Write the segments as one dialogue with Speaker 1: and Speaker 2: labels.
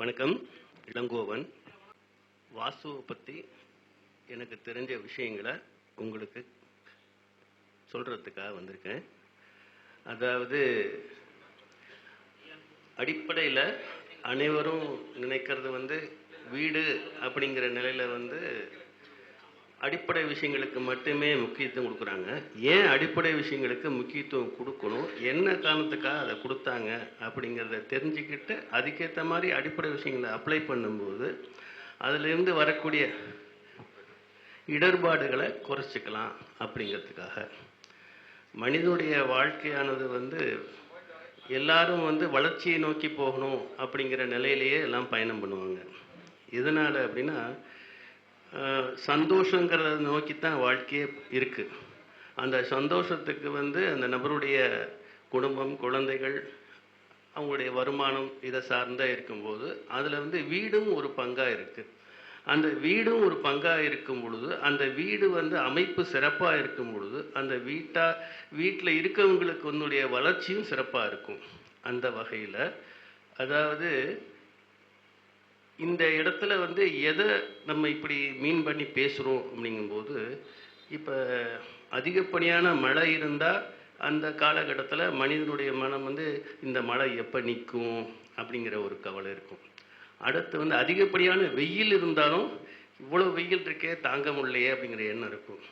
Speaker 1: வணக்கம் இளங்கோவன். வாசுவை பற்றி எனக்கு தெரிஞ்ச விஷயங்களை உங்களுக்கு சொல்கிறதுக்காக வந்திருக்கேன். அதாவது அடிப்படையில் அனைவரும் நினைக்கிறது வந்து வீடு அப்படிங்கிற நிலையில் வந்து அடிப்படை விஷயங்களுக்கு மட்டுமே முக்கியத்துவம் கொடுக்குறாங்க. ஏன் அடிப்படை விஷயங்களுக்கு முக்கியத்துவம் கொடுக்கணும்? என்ன காரணத்துக்காக அதை கொடுத்தாங்க? அப்படிங்கிறத தெரிஞ்சுக்கிட்டு அதுக்கேற்ற மாதிரி அடிப்படை விஷயங்களை அப்ளை பண்ணும்போது அதிலிருந்து வரக்கூடிய இடர்பாடுகளை குறைச்சிக்கலாம் அப்படிங்கிறதுக்காக. மனிதனுடைய வாழ்க்கையானது வந்து எல்லாரும் வந்து வளர்ச்சியை நோக்கி போகணும் அப்படிங்கிற நிலையிலேயே எல்லாம் பயணம் பண்ணுவாங்க. எதனால் அப்படின்னா சந்தோஷங்கிறத நோக்கி தான் வாழ்க்கையே இருக்கு. அந்த சந்தோஷத்துக்கு வந்து அந்த நபருடைய குடும்பம் குழந்தைகள் அவங்களுடைய வருமானம் இதை சார்ந்தா இருக்கும்போது அதில் வந்து வீடும் ஒரு பங்காக இருக்கு. அந்த வீடும் ஒரு பங்காக இருக்கும் பொழுது அந்த வீடு வந்து அமைப்பு சிறப்பாக இருக்கும் பொழுது அந்த வீட்டா வீட்டில் இருக்கவங்களுக்கு உன்னுடைய வளர்ச்சியும் சிறப்பாக இருக்கும். அந்த வகையில் அதாவது இந்த இடத்துல வந்து எதை நம்ம இப்படி மீன் பண்ணி பேசுகிறோம் அப்படிங்கும்போது இப்போ அதிகப்படியான மழை இருந்தால் அந்த காலகட்டத்தில் மனிதனுடைய மனம் வந்து இந்த மழை எப்போ நிற்கும் அப்படிங்கிற ஒரு கவலை இருக்கும். அடுத்து வந்து அதிகப்படியான வெயில் இருந்தாலும் இவ்வளோ வெயில் இருக்கே தாங்க முடியலையே அப்படிங்கிற எண்ணம் இருக்கும்.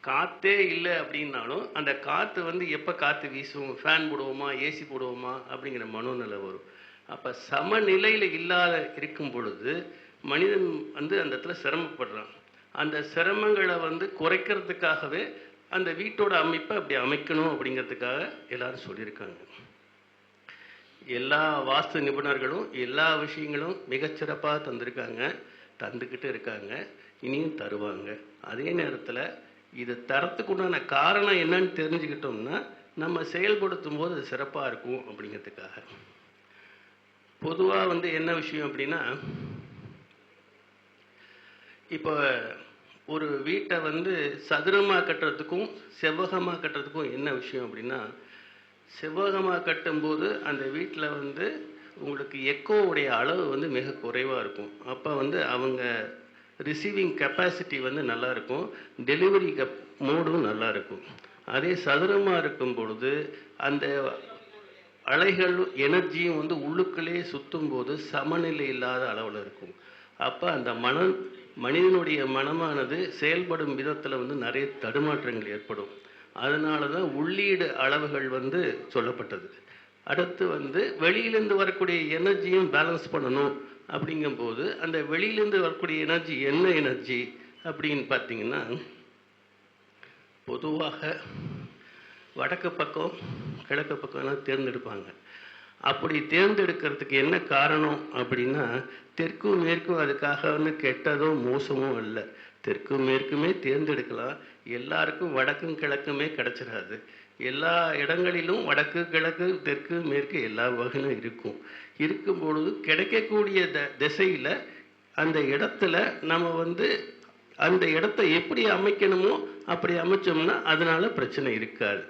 Speaker 1: காற்றே இல்லை அப்படின்னாலும் அந்த காற்று வந்து எப்போ காற்று வீசும்? ஃபேன் போடுவோமா? ஏசி போடுவோமா? அப்படிங்கிற மனோநிலை வரும். அப்போ சமநிலையில் இல்லாத இருக்கும் பொழுது மனிதன் வந்து அந்த இடத்துல சிரமப்படுறான். அந்த சிரமங்களை வந்து குறைக்கிறதுக்காகவே அந்த வீட்டோட அமைப்பை அப்படி அமைக்கணும் அப்படிங்கிறதுக்காக எல்லாரும் சொல்லியிருக்காங்க. எல்லா வாஸ்து நிபுணர்களும் எல்லா விஷயங்களும் மிகச்சிறப்பாக தந்திருக்காங்க தந்துக்கிட்டு இருக்காங்க இனியும் தருவாங்க. அதே நேரத்தில் இதை தரத்துக்குண்டான காரணம் என்னன்னு தெரிஞ்சுக்கிட்டோம்னா நம்ம செயல்படுத்தும் போது அது சிறப்பாக இருக்கும் அப்படிங்கிறதுக்காக. பொதுவாக வந்து என்ன விஷயம் அப்படின்னா இப்போ ஒரு வீட்டை வந்து சதுரமாக கட்டுறதுக்கும் செவ்வகமாக கட்டுறதுக்கும் என்ன விஷயம் அப்படின்னா செவ்வகமாக கட்டும்போது அந்த வீட்டில் வந்து உங்களுக்கு எக்கோவுடைய அளவு வந்து மிக குறைவாக இருக்கும். அப்போ வந்து அவங்க ரிசீவிங் கெப்பாசிட்டி வந்து நல்லா இருக்கும். டெலிவரி கப் மோடும் நல்லா இருக்கும். அதே சதுரமாக இருக்கும் பொழுது அந்த அலைகள் எனர்ஜியும் வந்து உள்ளுக்குள்ளே சுற்றும் போது சமநிலை இல்லாத அளவில் இருக்கும். அப்போ அந்த மனம் மனிதனுடைய மனமானது செயல்படும் விதத்தில் வந்து நிறைய தடுமாற்றங்கள் ஏற்படும். அதனால தான் உள்ளீடு அளவுகள் வந்து சொல்லப்பட்டது. அடுத்து வந்து வெளியிலேருந்து வரக்கூடிய எனர்ஜியும் பேலன்ஸ் பண்ணணும் அப்படிங்கும்போது அந்த வெளியிலேருந்து வரக்கூடிய எனர்ஜி என்ன எனர்ஜி அப்படின்னு பார்த்தீங்கன்னா பொதுவாக வடக்கு பக்கம் கிழக்கு பக்கம்லாம் தேர்ந்தெடுப்பாங்க. அப்படி தேர்ந்தெடுக்கிறதுக்கு என்ன காரணம் அப்படின்னா தெற்கும் மேற்கும் அதுக்காக வந்து கெட்டதோ மோசமோ இல்லை தெற்கும் மேற்குமே தேர்ந்தெடுக்கலாம். எல்லாருக்கும் வடக்கும் கிழக்குமே கிடைச்சிடாது. எல்லா இடங்களிலும் வடக்கு கிழக்கு தெற்கு மேற்கு எல்லா வகையிலும் இருக்கும். இருக்கும் பொழுது கிடைக்கக்கூடிய த திசையில் அந்த இடத்துல நம்ம வந்து அந்த இடத்த எப்படி அமைக்கணுமோ அப்படி அமைச்சோம்னா அதனால் பிரச்சனை இருக்காது.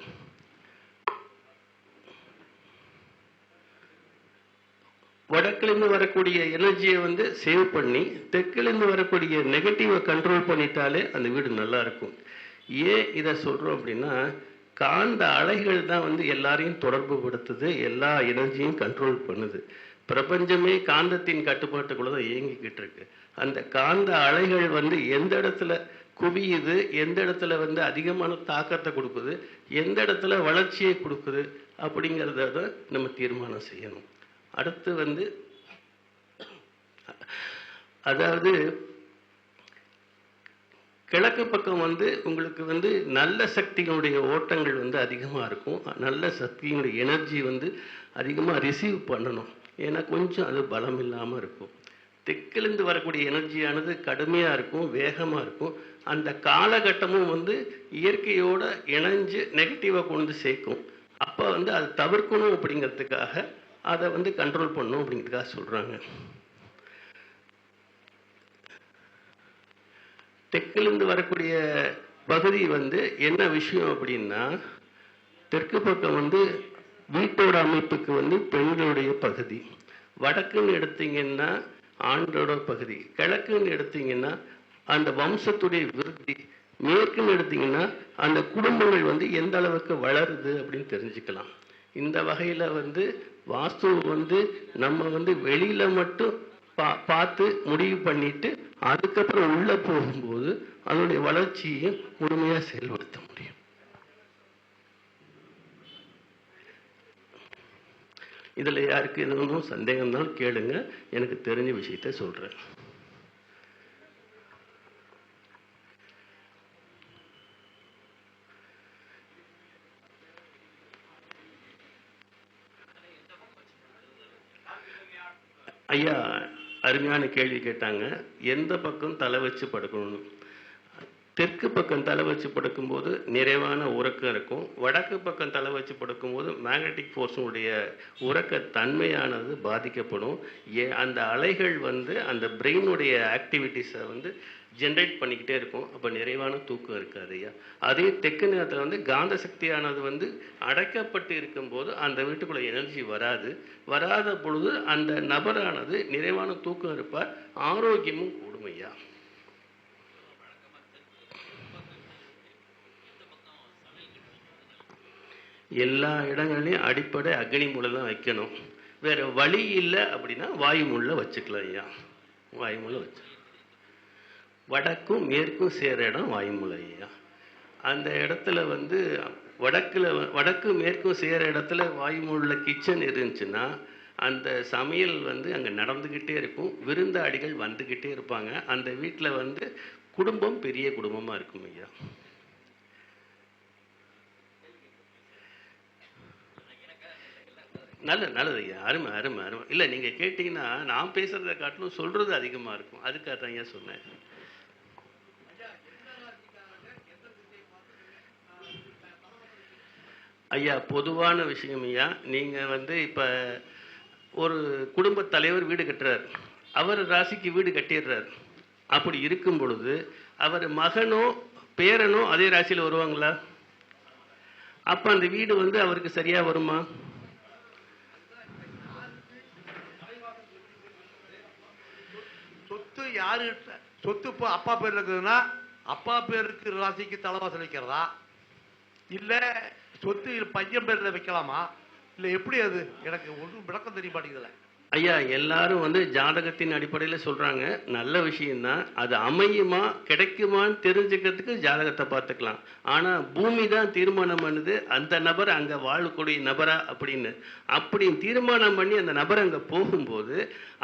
Speaker 1: வடக்கிலிருந்து வரக்கூடிய எனர்ஜியை வந்து சேவ் பண்ணி தெற்கிலிருந்து வரக்கூடிய நெகட்டிவை கண்ட்ரோல் பண்ணிட்டாலே அந்த வீடு நல்லா இருக்கும் ஏன் இதை சொல்கிறோம் அப்படின்னா காந்த அலைகள் தான் வந்து எல்லாரையும் தொடர்பு படுத்துது எல்லா எனர்ஜியும் கண்ட்ரோல் பண்ணுது. பிரபஞ்சமே காந்தத்தின் கட்டுப்பாட்டுக்குள்ள தான் இயங்கிக்கிட்டு இருக்கு. அந்த காந்த அலைகள் வந்து எந்த இடத்துல குவியுது எந்த இடத்துல வந்து அதிகமான தாக்கத்தை கொடுக்குது எந்த இடத்துல வளர்ச்சியை கொடுக்குது அப்படிங்கிறத தான் நம்ம தீர்மானம் செய்யணும். அடுத்து வந்து அதாவது கிழக்கு பக்கம் வந்து உங்களுக்கு வந்து நல்ல சக்திகளுடைய ஓட்டங்கள் வந்து அதிகமாக இருக்கும். நல்ல சக்தியினுடைய எனர்ஜி வந்து அதிகமாக ரிசீவ் பண்ணணும். ஏன்னா கொஞ்சம் அது பலம் இல்லாமல் இருக்கும். தெற்கிலிருந்து வரக்கூடிய எனர்ஜியானது கடுமையாக இருக்கும் வேகமாக இருக்கும். அந்த காலகட்டமும் வந்து இயற்கையோடு இணைஞ்சு நெகட்டிவாக கொண்டு சேர்க்கும். அப்போ வந்து அதை தவிர்க்கணும் அப்படிங்கிறதுக்காக அதை வந்து கண்ட்ரோல் பண்ணும் அப்படிங்கிறதுக்காக சொல்கிறாங்க தெற்கிலிருந்து வரக்கூடிய பகுதி வந்து என்ன விஷயம் அப்படின்னா தெற்கு பக்கம் வந்து வீட்டோட அமைப்புக்கு வந்து பெண்களுடைய பகுதி. வடக்குன்னு எடுத்தீங்கன்னா ஆண்டோட பகுதி. கிழக்குன்னு எடுத்தீங்கன்னா அந்த வம்சத்துடைய விருத்தி. மேற்குன்னு எடுத்தீங்கன்னா அந்த குடும்பங்கள் வந்து எந்த அளவுக்கு வளருது அப்படின்னு தெரிஞ்சுக்கலாம். இந்த வகையில் வந்து வாஸ்து வந்து நம்ம வந்து வெளியில மட்டும் பா பார்த்து முடிவு பண்ணிட்டு அதுக்கப்புறம் உள்ள போகும்போது அதனுடைய வளர்ச்சியை முழுமையாக செயல்படுத்த முடியும். இதில் யாருக்கு எதுவும் சந்தேகம் கேளுங்க. எனக்கு தெரிஞ்ச விஷயத்த சொல்கிறேன் ஐயா அருமையான கேள்வி கேட்டாங்க. எந்த பக்கம் தலை வச்சு படுக்கணும்னு? தெற்கு பக்கம் தலை வச்சு படுக்கும்போது நிறைவான உறக்கம் இருக்கும். வடக்கு பக்கம் தலை வச்சு படுக்கும்போது மேக்னெட்டிக் ஃபோர்ஸுடைய உறக்க தன்மையானது பாதிக்கப்படும். ஏ அந்த அலைகள் வந்து அந்த பிரெயினுடைய ஆக்டிவிட்டீஸை வந்து ஜென்ரேட் பண்ணிக்கிட்டே இருக்கும். அப்போ நிறைவான தூக்கம் இருக்காது ஐயா. அதே தெற்கு நேரத்தில் வந்து காந்த சக்தியானது வந்து அடைக்கப்பட்டு இருக்கும்போது அந்த வீட்டுக்குள்ள எனர்ஜி வராது. வராத பொழுது அந்த நபரானது நிறைவான தூக்கம் இருப்பார். ஆரோக்கியமும் கூடும் ஐயா. எல்லா இடங்கள்லையும் அடிப்படை அக்னி மூலை தான் வைக்கணும். வேறு வழி இல்லை அப்படின்னா வாயு முள்ள வச்சுக்கலாம் ஐயா. வாயு முள்ள வச்சு வடக்கும் மேற்கும் சேர இடம் வாயுமூலை ஐயா. அந்த இடத்துல வந்து வடக்கில் வடக்கு மேற்கும் சேர இடத்துல வாயுமூல கிச்சன் இருந்துச்சுன்னா அந்த சமையல் வந்து அங்கே நடந்துக்கிட்டே இருக்கும். விருந்தாடிகள் வந்துக்கிட்டே இருப்பாங்க. அந்த வீட்டில் வந்து குடும்பம் பெரிய குடும்பமாக இருக்கும் ஐயா. நல்ல நல்லது ஐயா. அருமை அருமை அருமை. இல்லை நீங்கள் கேட்டிங்கன்னா நான் பேசுகிறத காட்டிலும் சொல்கிறது அதிகமாக இருக்கும். அதுக்காக தான் ஐயா சொன்னேன். ஐயா பொதுவான விஷயம் ஐயா நீங்கள் வந்து இப்போ ஒரு குடும்ப தலைவர் வீடு கட்டுறார். அவர் ராசிக்கு வீடு கட்டிடுறார். அப்படி இருக்கும் பொழுது அவர் மகனோ பேரனோ அதே ராசியில் வருவாங்களா? அப்போ அந்த வீடு வந்து அவருக்கு சரியா வருமா
Speaker 2: சொத்து யாரு சொத்து இப்போ அப்பா பேர்ல இருக்குதுன்னா அப்பா பேருக்கு ராசிக்கு தலைவாசல் வைக்கிறதா? இல்ல சொத்து பையன் பேர்ல வைக்கலாமா? இல்ல எப்படி அது? எனக்கு ஒன்றும் விளக்கம் தெரிய மாட்டேங்குதுல.
Speaker 1: ஐயா எல்லாரும் வந்து ஜாதகத்தின் அடிப்படையில் சொல்கிறாங்க நல்ல விஷயம்தான் அது அமையுமா கிடைக்குமான்னு தெரிஞ்சுக்கிறதுக்கு ஜாதகத்தை பார்த்துக்கலாம். ஆனால் பூமி தான் தீர்மானம் பண்ணுது. அந்த நபர் அங்கே வாழக்கூடிய நபரா அப்படின்னு. அப்படி தீர்மானம் பண்ணி அந்த நபர் அங்கே போகும்போது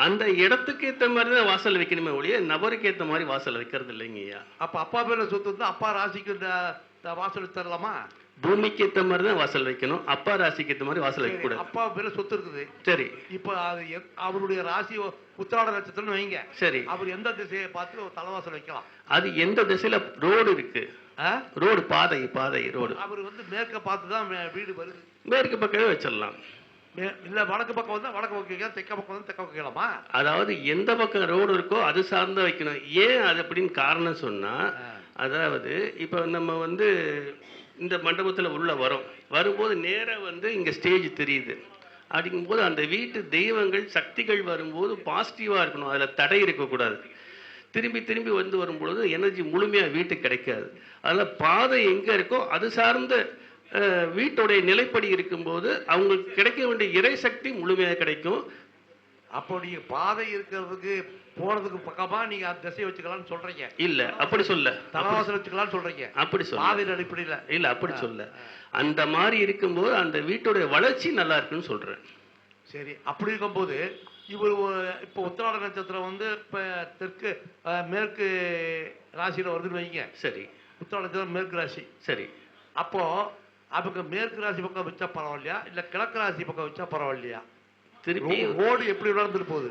Speaker 1: அந்த இடத்துக்கு ஏற்ற மாதிரி தான் வாசல் வைக்கணுமே ஒழிய நபருக்கு ஏற்ற மாதிரி வாசல் வைக்கிறது இல்லைங்கய்யா
Speaker 2: அப்போ அப்பா பேரில் சொத்து வந்து அப்பா ராசிக்கு இந்த வாசல் தரலாமா?
Speaker 1: பூமிக்கு ஏற்ற மாதிரி தான் வாசல் வைக்கணும். அப்பா ராசிக்கு ஏற்ற மாதிரி வாசல் வைக்கக்கூடாது.
Speaker 2: அப்பா பேர்ல சொத்து இருக்குது.
Speaker 1: சரி.
Speaker 2: இப்போ அது அவருடைய ராசி உத்திராட நட்சத்திரம்னு வைங்க.
Speaker 1: சரி.
Speaker 2: அவர் எந்த திசையை பார்த்து தலைவாசல் வைக்கலாம்.
Speaker 1: அது எந்த திசையில? ரோடு இருக்கு? ரோடு பாதை பாதை ரோடு.
Speaker 2: அவர் வந்து மேற்க பார்த்து தான் வீடு வருது.
Speaker 1: மேற்கு பக்கமே வச்சிடலாம்.
Speaker 2: இல்ல வடக்கு பக்கம் வந்தா வடக்கு பக்கம் வைக்கலாம் தெற்க பக்கம் வந்து தெற்க வைக்கலாமா?
Speaker 1: அதாவது எந்த பக்கம் ரோடு இருக்கோ அது சார்ந்த வைக்கணும். ஏன் அது அப்படின்னு காரணம் சொன்னா. அதாவது இப்போ நம்ம வந்து இந்த மண்டபத்துல உள்ள வரும். வரும்போது நேராக வந்து இங்க ஸ்டேஜ் தெரியுது. அப்படிங்கும்போது அந்த வீட்டு தெய்வங்கள் சக்திகள் வரும்போது பாசிட்டிவா இருக்கணும். அதுல தடை இருக்கக்கூடாது. திரும்பி திரும்பி வந்து வரும்பொழுது எனர்ஜி முழுமையாக வீட்டுக்கு கிடைக்காது. அதில் பாதை எங்க இருக்கோ அது சார்ந்த வீட்டுடைய நிலைப்படி இருக்கும்போது அவங்களுக்கு கிடைக்க வேண்டிய இறை சக்தி முழுமையாக கிடைக்கும்.
Speaker 2: அப்போ நீங்க பாதை இருக்கிறதுக்கு போறதுக்கு பக்கமா நீங்க அந்த திசையை வச்சுக்கலாம்னு சொல்றீங்க.
Speaker 1: இல்ல அப்படி சொல்ல.
Speaker 2: தலைவாசல் வச்சுக்கலாம்னு சொல்றீங்க.
Speaker 1: அப்படி சொல்ல.
Speaker 2: பாதையின் அடிப்படையில
Speaker 1: இல்ல. அப்படி சொல்ல. அந்த மாதிரி இருக்கும்போது அந்த வீட்டுடைய வளர்ச்சி நல்லா இருக்குன்னு சொல்றேன்.
Speaker 2: சரி அப்படி இருக்கும்போது இவர் இப்போ உத்திராட நட்சத்திரம் வந்து இப்ப தெற்கு மேற்கு ராசியில வருதுன்னு வைங்க.
Speaker 1: சரி.
Speaker 2: உத்திராட நட்சத்திரம் மேற்கு ராசி.
Speaker 1: சரி.
Speaker 2: அப்போ அவங்க மேற்கு ராசி பக்கம் வச்சா பரவாயில்லையா? இல்ல கிழக்கு ராசி பக்கம் வச்சா பரவாயில்லையா?
Speaker 1: திருப்பி
Speaker 2: ரோடு எப்படி வளர்ந்துட்டு போகுது?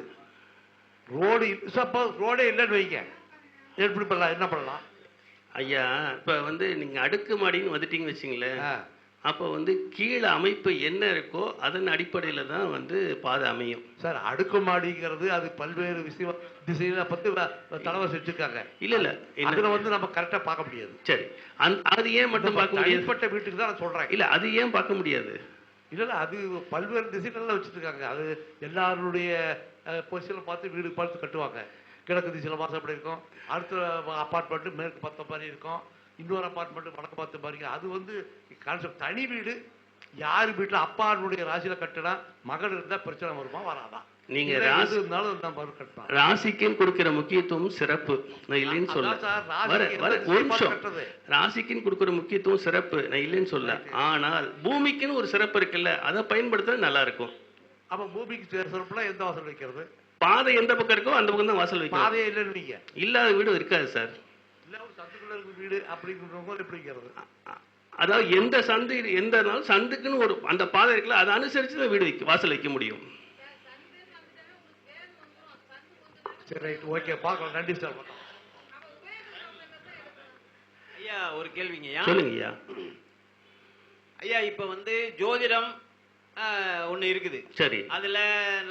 Speaker 2: ரோடு சப்போஸ் ரோடே இல்லைன்னு வைங்க. எப்படி பண்ணலாம்? என்ன பண்ணலாம்?
Speaker 1: ஐயா இப்ப வந்து நீங்க அடுக்கு மாடின்னு வந்துட்டீங்கன்னு வச்சுங்களேன். அப்போ வந்து கீழே அமைப்பு என்ன இருக்கோ அதன் அடிப்படையில தான் வந்து பாதை அமையும்.
Speaker 2: சார் அடுக்குமாடிங்கிறது அது பல்வேறு விஷயம் திசையில பத்தி தலைவாசி வச்சிருக்காங்க.
Speaker 1: இல்ல இல்ல.
Speaker 2: அதுல வந்து நம்ம கரெக்டா பார்க்க முடியாது.
Speaker 1: சரி. அந்த அது ஏன் மட்டும் பார்க்க முடியாது?
Speaker 2: வீட்டுக்கு தான் நான் சொல்றேன்.
Speaker 1: இல்ல அது ஏன் பார்க்க முடியாது?
Speaker 2: இல்லை அது பல்வேறு திசைகள்ல வச்சுருக்காங்க. அது எல்லாருடைய பொசிஷனை பார்த்து வீடு பார்த்து கட்டுவாங்க. கிழக்கு திசையில் மாதம் அப்படி இருக்கும். அடுத்த அப்பார்ட்மெண்ட்டு மேற்கு பார்த்த மாதிரி இருக்கும். இன்னொரு அப்பார்ட்மெண்ட்டு வடக்கு பார்த்த மாதிரி இருக்கும். அது வந்து கான்செப்ட் தனி வீடு. யார் வீட்டில் அப்பாவுடைய ராசியில் கட்டினா மகள் இருந்தால் பிரச்சனை வருமா வராதான்
Speaker 1: நீங்க ராசி- ராசிக்குன்னு கொடுக்கிற முக்கியத்துவம் சிறப்பு. நான் இல்லைன்னு சொல்ல ஒரு நிமிஷம்? ராசிக்குன்னு கொடுக்கிற முக்கியத்துவம் சிறப்பு. நான் இல்லைன்னு சொல்ல ஆனால் பூமிக்குன்னு ஒரு சிறப்பு இருக்குல்ல அதை பயன்படுத்த நல்லா இருக்கும்.
Speaker 2: அப்ப பூமிக்கு சிறப்புல எந்த வாசல் வைக்கிறது?
Speaker 1: பாதை எந்த பக்கம் இருக்கோ அந்த பக்கம் தான் வாசல் வைக்கணும்
Speaker 2: பாதையே இல்லைன்னு நீங்க.
Speaker 1: இல்லாத வீடு இருக்காது சார்.
Speaker 2: இல்ல ஒரு சந்துக்குள்ள இருக்க வீடு அப்படிங்கிறவங்க எப்படிங்கிறது
Speaker 1: அதாவது எந்த சந்து எந்த நாளும் சந்துக்குன்னு ஒரு அந்த பாதை இருக்குல்ல அதை அனுசரிச்சு தான் வீடு வைக்க வாசல் வைக்க முடியும்.
Speaker 2: சரி ரைட் ஓகே பார்க்கலாம். நன்றி சார்
Speaker 3: ஐயா ஒரு கேள்விங்கய்யா
Speaker 1: சொல்லுங்க ஐயா.
Speaker 3: இப்ப வந்து ஜோதிடம் ஒண்ணு இருக்குது.
Speaker 1: சரி.
Speaker 3: அதுல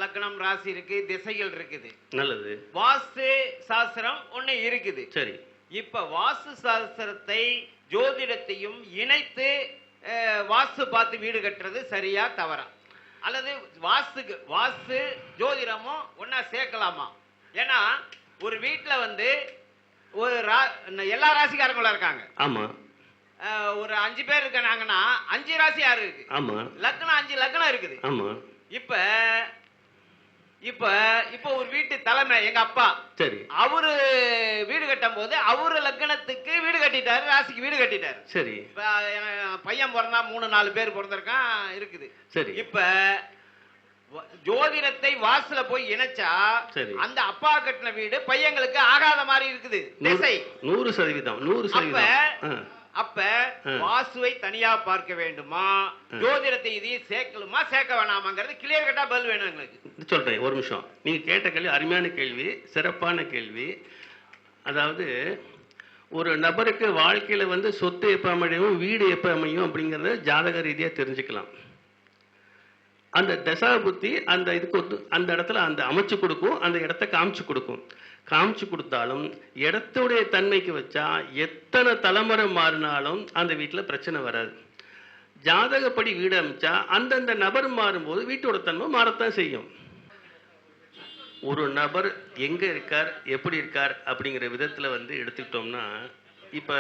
Speaker 3: லக்னம் ராசி இருக்கு திசைகள் இருக்குது.
Speaker 1: நல்லது.
Speaker 3: வாஸ்து சாஸ்திரம் ஒண்ணு இருக்குது.
Speaker 1: சரி.
Speaker 3: இப்ப வாஸ்து சாஸ்திரத்தை ஜோதிடத்தையும் இணைத்து வாஸ்து பார்த்து வீடு கட்டுறது சரியா தவறா? அல்லது வாஸ்துக்கு வாஸ்து ஜோதிடமும் ஒண்ணா சேர்க்கலாமா? ஏன்னா ஒரு வீட்டுல வந்து ஒரு எல்லா ராசிக்காரங்களும் இருக்காங்க.
Speaker 1: ஆமா.
Speaker 3: ஒரு அஞ்சு பேர் இருக்காங்கன்னா அஞ்சு ராசி யாரு இருக்கு?
Speaker 1: ஆமா.
Speaker 3: லக்னம் அஞ்சு லக்னம் இருக்குது.
Speaker 1: ஆமா.
Speaker 3: இப்ப இப்ப இப்ப ஒரு வீட்டு தலைமை எங்க அப்பா.
Speaker 1: சரி.
Speaker 3: அவரு வீடு கட்டும் போது அவரு லக்னத்துக்கு வீடு கட்டிட்டாரு ராசிக்கு வீடு கட்டிட்டாரு.
Speaker 1: சரி.
Speaker 3: பையன் பிறந்தா மூணு நாலு பேர் பிறந்திருக்கான் இருக்குது.
Speaker 1: சரி.
Speaker 3: இப்ப ஜோதிடத்தை வாசல போய் இணைச்சா. அந்த அப்பா கட்டின வீடு பையங்களுக்கு ஆகாத மாதிரி இருக்குது. திசை.
Speaker 1: நூறு- சதவீதம் நூறு சதவீதம்.
Speaker 3: அப்ப. வாசுவை தனியா பார்க்க வேண்டுமா? ஜோதிடத்தை இதையும் சேர்க்கலுமா சேர்க்க வேணாமாங்கிறது கிளியர் கட்டா பதில் வேணும் எங்களுக்கு.
Speaker 1: சொல்றேன் ஒரு நிமிஷம். நீங்க கேட்ட கேள்வி அருமையான கேள்வி சிறப்பான கேள்வி. அதாவது ஒரு நபருக்கு வாழ்க்கையில வந்து சொத்து எப்ப அமையும் வீடு எப்ப அமையும் அப்படிங்கறத ஜாதக ரீதியா தெரிஞ்சுக்கலாம். அந்த தசா புத்தி அந்த இதுக்கு ஒத்து அந்த இடத்துல அந்த அமைச்சு கொடுக்கும் அந்த இடத்த காமிச்சு கொடுக்கும். காமிச்சு கொடுத்தாலும் இடத்துடைய தன்மைக்கு வச்சா எத்தனை தலைமுறை மாறினாலும் அந்த வீட்டில் பிரச்சனை வராது. ஜாதகப்படி வீடு அமைச்சா அந்தந்த நபர் மாறும்போது வீட்டோட தன்மை மாறத்தான் செய்யும். ஒரு நபர் எங்க இருக்கார் எப்படி இருக்கார் அப்படிங்கிற விதத்துல வந்து எடுத்துக்கிட்டோம்னா இப்ப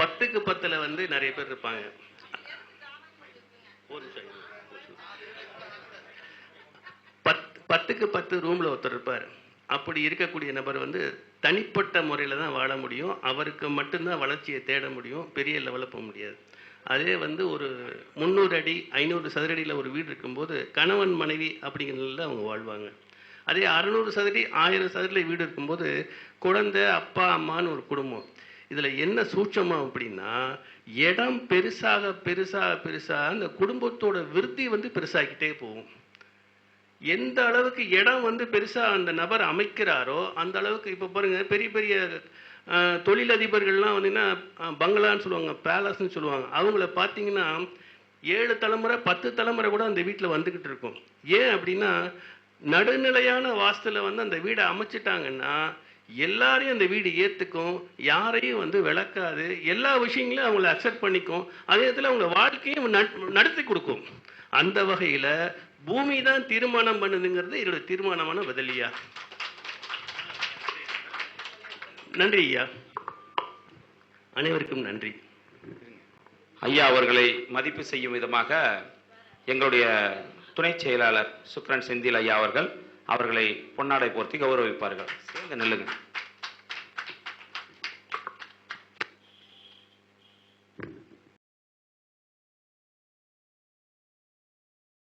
Speaker 1: பத்துக்கு பத்துல வந்து நிறைய பேர் இருப்பாங்க. ஒரு நிமிஷம். பத்துக்கு பத்து ரூமில் ஒருத்தர் இருப்பார். அப்படி இருக்கக்கூடிய நபர் வந்து தனிப்பட்ட முறையில் தான் வாழ முடியும். அவருக்கு மட்டும்தான் வளர்ச்சியை தேட முடியும். பெரிய லெவலில் போக முடியாது. அதே வந்து ஒரு முந்நூறு அடி ஐநூறு சதுரடியில் ஒரு வீடு இருக்கும்போது கணவன் மனைவி அப்படிங்கிறதுல அவங்க வாழ்வாங்க. அதே அறநூறு சதுரடி ஆயிரம் சதுரடியில் வீடு இருக்கும்போது குழந்தை அப்பா அம்மான்னு ஒரு குடும்பம். இதில் என்ன சூட்சமாக அப்படின்னா இடம் பெருசாக பெருசாக பெருசாக அந்த குடும்பத்தோட விருத்தி வந்து பெருசாகிட்டே போகும். எந்த அளவுக்கு இடம் வந்து பெருசாக அந்த நபர் அமைக்கிறாரோ அந்த அளவுக்கு இப்போ பாருங்கள் பெரிய பெரிய தொழிலதிபர்கள்லாம் வந்தீங்கன்னா பங்களான்னு சொல்லுவாங்க பேலஸ்ன்னு சொல்லுவாங்க. அவங்கள பார்த்தீங்கன்னா ஏழு தலைமுறை பத்து தலைமுறை கூட அந்த வீட்டில் வந்துக்கிட்டு இருக்கும். ஏன் அப்படின்னா நடுநிலையான வாஸ்துல வந்து அந்த வீடை அமைச்சிட்டாங்கன்னா எல்லாரையும் அந்த வீடு ஏற்றுக்கும் யாரையும் வந்து விளக்காது எல்லா விஷயங்களையும் அவங்கள அக்செப்ட் பண்ணிக்கும் அதே இடத்துல அவங்க வாழ்க்கையும் நட்- நடத்தி கொடுக்கும். அந்த வகையில் பூமி தான் தீர்மானம் பண்ணுதுங்கிறது என்னோட தீர்மானமான பதிலியா நன்றி ஐயா. அனைவருக்கும் நன்றி.
Speaker 4: ஐயா அவர்களை மதிப்பு செய்யும் விதமாக எங்களுடைய துணை செயலாளர் சுக்ரன் செந்தில் ஐயா அவர்கள் அவர்களை பொன்னாடை போர்த்தி கௌரவிப்பார்கள். சேர்ந்து நெல்லுங்கள்